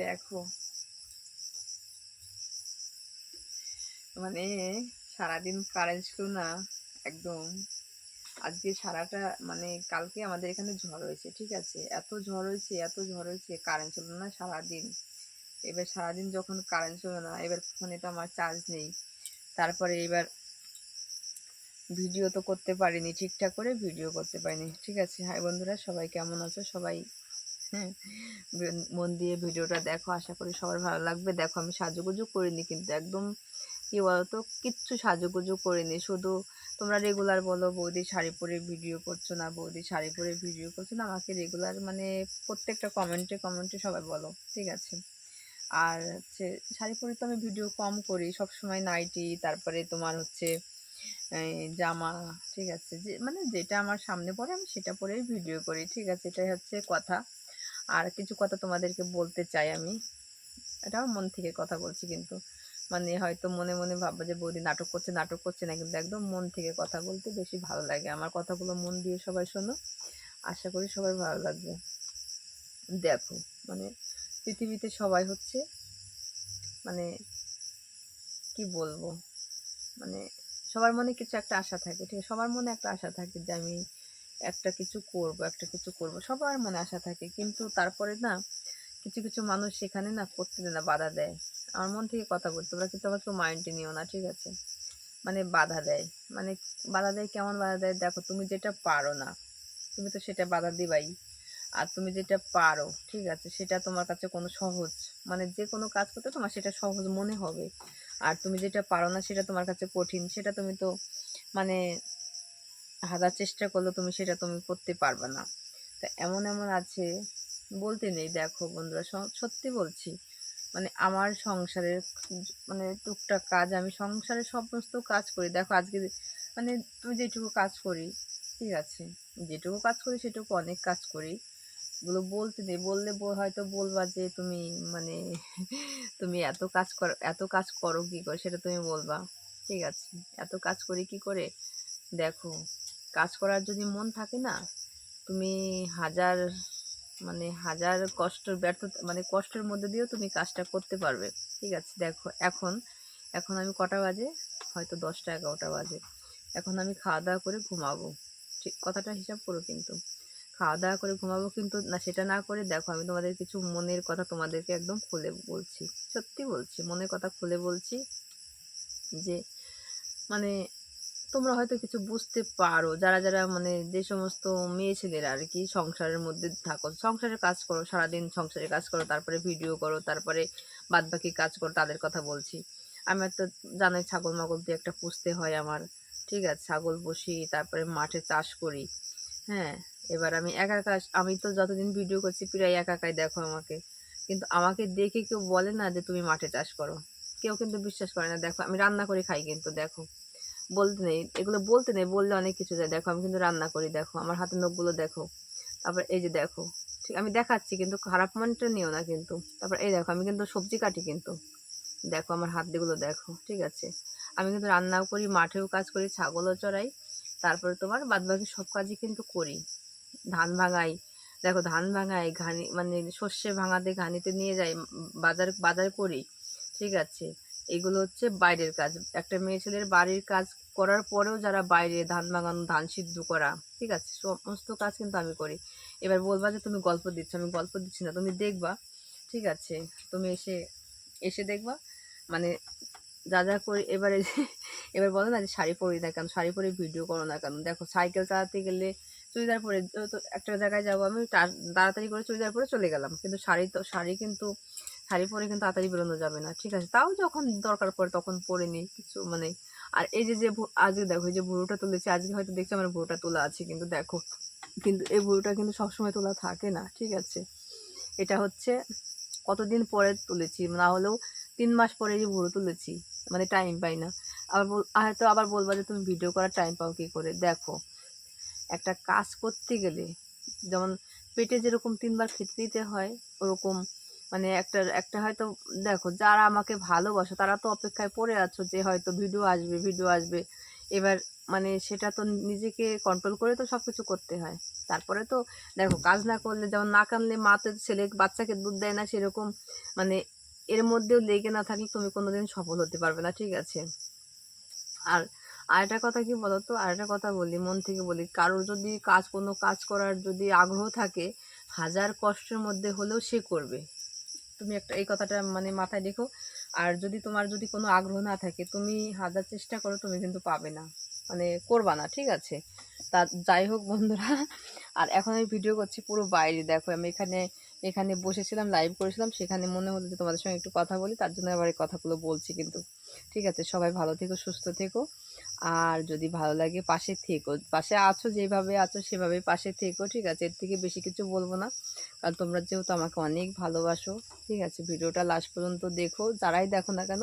দেখো। মানে সারাদিন কারেন্ট ছিল না, একদম। আজকে সারাটা মানে কালকে আমাদের এখানে ঝড় হয়েছে, ঠিক আছে? এত ঝড় হয়েছে, এত ঝড় হয়েছে কারেন্ট ছিল না সারাদিন। এবার সারাদিন যখন কারেন্ট ছিল না, এবার ফোনে তো আমার চার্জ নেই। তারপরে এবার ভিডিও তো করতে পারিনি, ঠিকঠাক করে ভিডিও করতে পারিনি, ঠিক আছে? হাই বন্ধুরা, সবাই কেমন আছো? সবাই মন দিয়ে ভিডিওটা দেখো, আশা করি সবার ভালো লাগবে। দেখো, আমি সাজুগুজু করিনি কিন্তু একদম কি বলতো, কিচ্ছু সাজুগুজু করিনি। শুধু তোমরা রেগুলার বলো, বৌদি শাড়ি পরে ভিডিও করছ না, বৌদি শাড়ি পরে ভিডিও করছ না, আমাকে রেগুলার মানে প্রত্যেকটা কমেন্টে কমেন্টে সবাই বলো, ঠিক আছে? আর হচ্ছে, শাড়ি পরে তো আমি ভিডিও কম করি সব সময় নাইটি তারপরে তোমার হচ্ছে জামা, ঠিক আছে? যে মানে যেটা আমার সামনে পড়ে আমি সেটা পরেই ভিডিও করি, ঠিক আছে? এটাই হচ্ছে কথা। আর কিছু কথা তোমাদেরকে বলতে চাই আমি। এটাও মন থেকে কথা বলছি কিন্তু। মানে হয়তো মনে মনে ভাববো যে, বৌদি নাটক করছে নাটক করছে না, কিন্তু একদম মন থেকে কথা বলতে বেশি ভালো লাগে। আমার কথাগুলো মন দিয়ে সবাই শোনো। আশা করি সবাই ভালো লাগবে। দেখো মানে পৃথিবীতে সবাই হচ্ছে মানে কি বলব? মানে সবার মনে কিছু একটা আশা থাকে, ঠিক সবার মনে একটা আশা থাকে যে আমি একটা কিছু করব, একটা কিছু করব, সবার মনে আশা থাকে। কিন্তু তারপরে না, কিছু কিছু মানুষ সেখানে না করতে দেয় না, বাধা দেয়। আমার মন থেকে কথা বলতে তোমরা কিন্তু আমার কেউ মাইন্ডে নিও না, ঠিক আছে? মানে বাধা দেয়। মানে বাধা দেয় কেমন বাধা দেয়? দেখো, তুমি যেটা পারো না, তুমি তো সেটা বাধা দিবাই। আর তুমি যেটা পারো, ঠিক আছে, সেটা তোমার কাছে কোনো সহজ মানে যে কোনো কাজ করতে তোমার সেটা সহজ মনে হবে। আর তুমি যেটা পারো না, সেটা তোমার কাছে কঠিন। সেটা তুমি তো মানে হাজার চেষ্টা করলেও তুমি সেটা তুমি করতে পারবে না। তা এমন এমন আছে, বলতে নেই। দেখো বন্ধুরা সত্যি বলছি মানে আমার সংসারের মানে টুকটাক কাজ, আমি সংসারের সমস্ত কাজ করি। দেখো আজকে মানে তুমি যেটুকু কাজ করি, ঠিক আছে? যেটুকু কাজ করি সেটুকু অনেক কাজ করি। এগুলো বলতে নেই, বললে বল- হয়তো বলবা যে তুমি মানে তুমি এত কাজ করো, এত কাজ করো কী করে, সেটা তুমি বলবা। ঠিক আছে? এত কাজ করি কি করে? দেখো কাজ করার যদি মন থাকে না, তুমি হাজার মানে হাজার কষ্ট ব্যর্থ মানে কষ্টের মধ্যে দিয়েও তুমি কাজটা করতে পারবে। ঠিক আছে, দেখো, এখন এখন আমি কটা বাজে? হয়তো দশটা, এগারোটা বাজে। এখন আমি খাওয়া দাওয়া করে ঘুমাবো। ঠিক, কথাটা হিসাব করো কিন্তু। খাওয়া দাওয়া করে ঘুমাবো কিন্তু, না, সেটা না করে দেখো, আমি তোমাদের কিছু মনের কথা তোমাদেরকে একদম খুলে বলছি। সত্যি বলছি, মনের কথা খুলে বলছি যে মানে তোমরা হয়তো কিছু বুঝতে পারো। যারা যারা মানে যে সমস্ত মেয়ে ছেলেরা আর কি সংসারের মধ্যে থাকো, সংসারের কাজ করো, সারাদিন সংসারের কাজ করো, তারপরে ভিডিও করো, তারপরে বাদ বাকি কাজ করো, তাদের কথা বলছি। আমি একটা জানাই ছাগল মাগল দিয়ে একটা পুষতে হয় আমার। ঠিক আছে, ছাগল পুষি, তারপরে মাঠে চাষ করি। হ্যাঁ এবার আমি একা একা, আমি তো যতদিন ভিডিও করছি প্রায় একা একাই দেখো আমাকে। কিন্তু আমাকে দেখে কেউ বলে না যে তুমি মাঠে চাষ করো। কেউ কিন্তু বিশ্বাস করে না। দেখো, আমি রান্না করে খাই কিন্তু, দেখো। বলতে নেই, এগুলো বলতে নেই, বললে অনেক কিছু যায়। দেখো, আমি কিন্তু রান্না করি, দেখো, আমার হাতের নখগুলো দেখো। তারপর এই যে দেখো, ঠিক, আমি দেখাচ্ছি, কিন্তু খারাপ মানটা নিও না কিন্তু। তারপর এই দেখো, আমি কিন্তু সবজি কাটি কিন্তু। দেখো, আমার হাত দিগুলো দেখো, ঠিক আছে। আমি কিন্তু রান্নাও করি, মাঠেও কাজ করি, ছাগলও চড়াই। তারপরে তোমার বাদবাকি সব কাজই কিন্তু করি। ধান ভাঙাই, দেখো, ধান ভাঙাই, ঘানি মানে শস্যে ভাঙাতে ঘানিতে নিয়ে যাই, বাজার বাজার করি, ঠিক আছে। এগুলো হচ্ছে বাইরের কাজ। একটা মেয়ে ছেলের বাড়ির কাজ করার পরেও যারা বাইরে ধান ভাঙানো ধান সিদ্ধ করা, ঠিক আছে, সমস্ত কাজ কিন্তু আমি করি। এবার বলবা যে তুমি গল্প দিচ্ছ, আমি গল্প দিচ্ছি না, তুমি দেখবা, ঠিক আছে, তুমি এসে এসে দেখবা মানে যা যা করি, এবারে এবার বলো না যে শাড়ি পরি না কেন, শাড়ি পরে ভিডিও করো না কেন, দেখো সাইকেল চালাতে গেলে চুড়িদার পরে তো একটা জায়গায় যাব আমি তাড়াতাড়ি করে চুড়িদার পরে চলে গেলাম, কিন্তু শাড়ি তো, শাড়ি কিন্তু, শাড়ি পরে কিন্তু তাড়াতাড়ি বেরোনো যাবে না, ঠিক আছে, তাও যখন দরকার পড়ে তখন পরে নিই, কিছু মানে আর এই যে যে আজকে দেখো, এই যে ভুরুটা তুলেছি, আজকে হয়তো দেখছি আমার ভুরুটা তোলা আছে, কিন্তু দেখো, কিন্তু এই ভুরুটা কিন্তু সবসময় তোলা থাকে না, ঠিক আছে? এটা হচ্ছে কতদিন পরে তুলেছি, না হলেও তিন মাস পরে যে ভুরু তুলেছি মানে টাইম পাই না। আবার হয়তো আবার বলবা যে তুমি ভিডিও করার টাইম পাও কী করে? দেখো, একটা কাজ করতে গেলে, যেমন পেটে যেরকম তিনবার খেতে দিতে হয়, ওরকম মানে একটা একটা হয়তো, দেখো যারা আমাকে ভালোবাসো তারা তো অপেক্ষায় পড়ে আছো যে হয়তো ভিডিও আসবে ভিডিও আসবে। এবার মানে সেটা তো নিজেকে কন্ট্রোল করে তো সব কিছু করতে হয়। তারপরে তো দেখো কাজ না করলে, যেমন না কানলে মা তো ছেলে, বাচ্চাকে দুধ দেয় না সেরকম মানে এর মধ্যেও লেগে না থাকলে তুমি কোনোদিন সফল হতে পারবে না, ঠিক আছে? আর আরেকটা কথা কি বলতো? আরেকটা কথা বলি, মন থেকে বলি, কারোর যদি কাজ, কোনো কাজ করার যদি আগ্রহ থাকে, হাজার কষ্টের মধ্যে হলেও সে করবে। তুমি একটা, এই কথাটা মানে মাথায় রেখো। আর যদি তোমার যদি কোনো আগ্রহ না থাকে, তুমি হাজার চেষ্টা করো, তুমি কিন্তু পাবে না। মানে করবা না, ঠিক আছে? তা যাই হোক বন্ধুরা, আর এখন আমি ভিডিও করছি পুরো বাইরে। দেখো, আমি এখানে এখানে বসেছিলাম লাইভ করেছিলাম। সেখানে মনে হলো যে তোমাদের সঙ্গে একটু কথা বলি, তার জন্য আবার এই কথাগুলো বলছি কিন্তু। ঠিক আছে? সবাই ভালো থেকো, সুস্থ থেকো। আর যদি ভালো লাগে, পাশে থেকো। পাশে আছো, যেভাবে আছো, সেভাবে পাশে থেকো, ঠিক আছে? এর থেকে বেশি কিছু বলব না। কারণ তোমরা যেহেতু আমাকে অনেক ভালোবাসো, ঠিক আছে, ভিডিওটা লাস্ট পর্যন্ত দেখো, যারাই দেখো না কেন,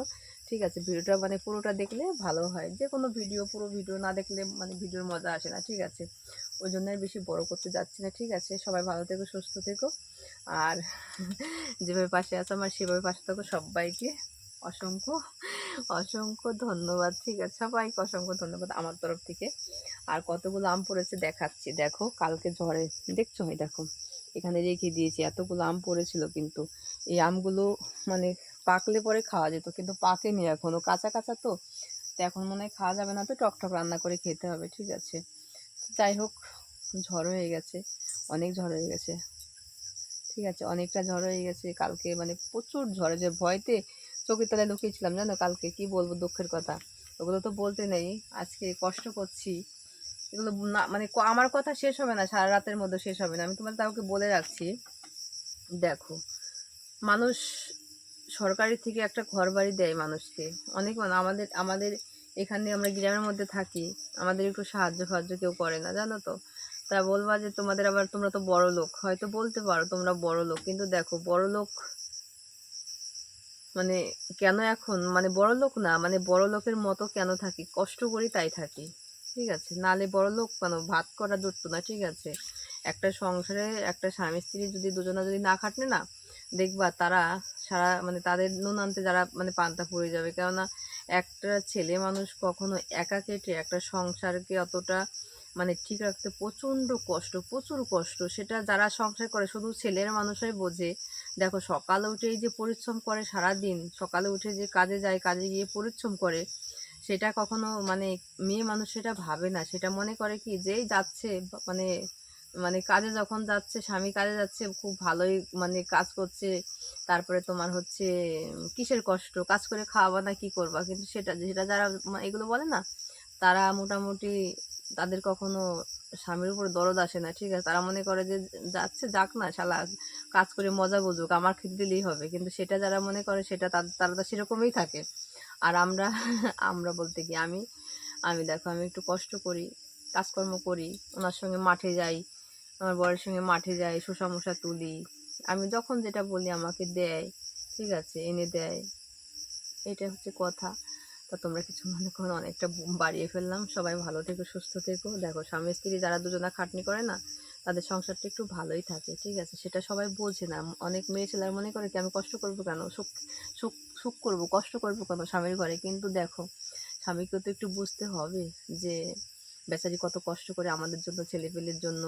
ঠিক আছে, ভিডিওটা মানে পুরোটা দেখলে ভালো হয়। যে কোনো ভিডিও, পুরো ভিডিও না দেখলে মানে ভিডিওর মজা আসে না, ঠিক আছে। ওই জন্য বেশি বড় করতে যাচ্ছি না, ঠিক আছে। সবাই ভালো থেকো, সুস্থ থেকো। আর যেভাবে পাশে আছো আমার, সেভাবে পাশে থাকো সবাইকে। অসংখ্য অসংখ্য ধন্যবাদ, ঠিক আছে। সবাইকে অসংখ্য ধন্যবাদ আমার তরফ থেকে। আর কতগুলো আম পড়েছে দেখাচ্ছি। দেখো, কালকে ঝড়ে, দেখছ? এই দেখো। এখানে রেখে দিয়েছি। এতগুলো আম পড়েছিল কিন্তু। এই আমগুলো মানে পাকলে পরে খাওয়া যেত, কিন্তু পাকেনি এখনও। কাঁচা কাঁচা তো। তো এখন মনে হয় খাওয়া যাবে না তো, টক টক রান্না করে খেতে হবে, ঠিক আছে। যাই হোক, ঝড় হয়ে গেছে, অনেক ঝড় হয়ে গেছে। ঠিক আছে, অনেকটা ঝড় হয়ে গেছে। কালকে মানে প্রচুর ঝড় যে ভয়তে চোখের তলায় লুকিয়েছিলাম, জানো কালকে? কি বলব দুঃখের কথা? ওগুলো তো বলতে নেই। আজকে কষ্ট করছি। এগুলো না মানে আমার কথা শেষ হবে না, সারা রাতের মধ্যে শেষ হবে না। আমি তোমার কাউকে বলে রাখছি। দেখো, মানুষ সরকারি থেকে একটা ঘর বাড়ি দেয় মানুষকে। অনেক মানুষ আমাদের আমাদের এখানে আমরা গ্রামের মধ্যে থাকি, আমাদের একটু সাহায্য ফাহায্য কেউ করে না, জানো তো? তা বলবা যে তোমাদের আবার তোমরা তো বড় লোক, হয়তো বলতে পারো তোমরা বড় লোক, কিন্তু দেখো, বড় লোক মানে কেন এখন? মানে বড় লোক না মানে বড় লোকের মতো কেন থাকি? কষ্ট করি তাই থাকি। ঠিক আছে, নালে বড় লোক কেন? ভাত করা জুটতো না, ঠিক আছে। একটা সংসারে একটা স্বামী স্ত্রী যদি দুজনা যদি না খাটনে না, দেখবা তারা সারা মানে তাদের নুন আনতে যারা মানে পান্তা পড়ে যাবে। কেননা একটা ছেলে মানুষ কখনো একা কেটে একটা সংসারকে অতটা মানে ঠিক রাখতে প্রচণ্ড কষ্ট, প্রচুর কষ্ট। সেটা যারা সংসার করে শুধু ছেলের মানুষই বোঝে। দেখো, সকালে উঠেই যে পরিশ্রম করে সারা দিন সকালে উঠে যে কাজে যায়, কাজে গিয়ে পরিশ্রম করে সেটা কখনো মানে মেয়ে মানুষ সেটা ভাবে না। সেটা মনে করে কি যেই যাচ্ছে মানে মানে কাজে যখন যাচ্ছে, স্বামী কাজে যাচ্ছে, খুব ভালোই মানে কাজ করছে। তারপরে তোমার হচ্ছে, কিসের কষ্ট? কাজ করে খাওয়াবা না কি করবা? কিন্তু সেটা, যেটা যারা এগুলো বলে না, তারা মোটামুটি তাদের কখনো স্বামীর উপর দরদ আসে না, ঠিক আছে? তারা মনে করে যে যাচ্ছে, যাক না শালা, কাজ করে মজা বুঝুক, আমার খেতে দিলেই হবে। কিন্তু সেটা যারা মনে করে, সেটা তারা তো সেরকমই থাকে। আর আমরা আমরা বলতে কি আমি আমি দেখো, আমি একটু কষ্ট করি, কাজকর্ম করি, ওনার সঙ্গে মাঠে যাই, আমার বরের সঙ্গে মাঠে যাই শোষা মশা তুলি, আমি যখন যেটা বলি আমাকে দেয়, ঠিক আছে, এনে দেয় এটা হচ্ছে কথা। তা তোমরা কিছু মনে করো অনেকটা বাড়িয়ে ফেললাম। সবাই ভালো থেকো, সুস্থ থেকো। দেখো, স্বামী স্ত্রী যারা দুজনা খাটনি করে না তাদের সংসারটা একটু ভালোই থাকে, ঠিক আছে? সেটা সবাই বোঝে না। অনেক মেয়ে ছেলেরা মনে করে কি, আমি কষ্ট করব কেন? সুখ সুখ সুখ করব, কষ্ট করব কেন স্বামীর ঘরে? কিন্তু দেখো, স্বামীকে তো একটু বুঝতে হবে যে, বেচারি কত কষ্ট করে আমাদের জন্য, ছেলেপেলের জন্য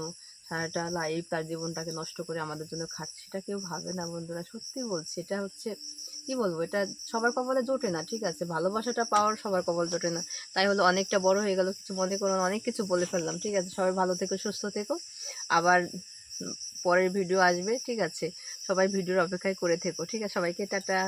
সারাটা লাইফ তার জীবনটাকে নষ্ট করে আমাদের জন্য খাটছে সেটা কেউ ভাবে না বন্ধুরা। সত্যি বলছি, এটা হচ্ছে কি বলব? এটা সবার কপালে জোটে না, ঠিক আছে? ভালোবাসাটা পাওয়ার সবার কপাল জোটে না। তাই হলো অনেকটা বড় হয়ে গেল, কিছু মনে করো অনেক কিছু বলে ফেললাম, ঠিক আছে? সবাই ভালো থেকো, সুস্থ থেকো। আবার পরের ভিডিও আসবে, ঠিক আছে? সবাই ভিডিওর অপেক্ষায় করে থেকো, ঠিক আছে? সবাইকে টাটা।